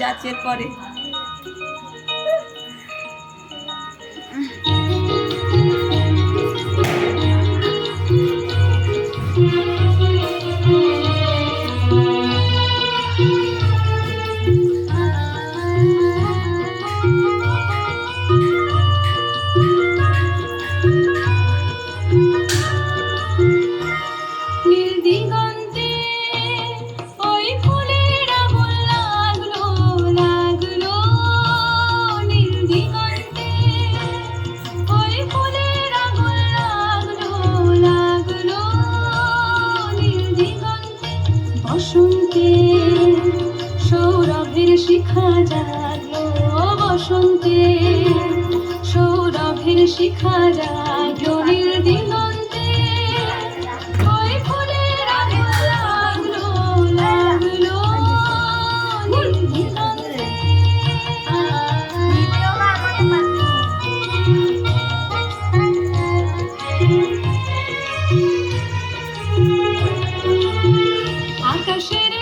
যাচ্ছে পরে দিগন্তে বসন্তে সৌরভের শিখা জাগলো বসন্তে সৌরভের শিখা জাগলো দেশের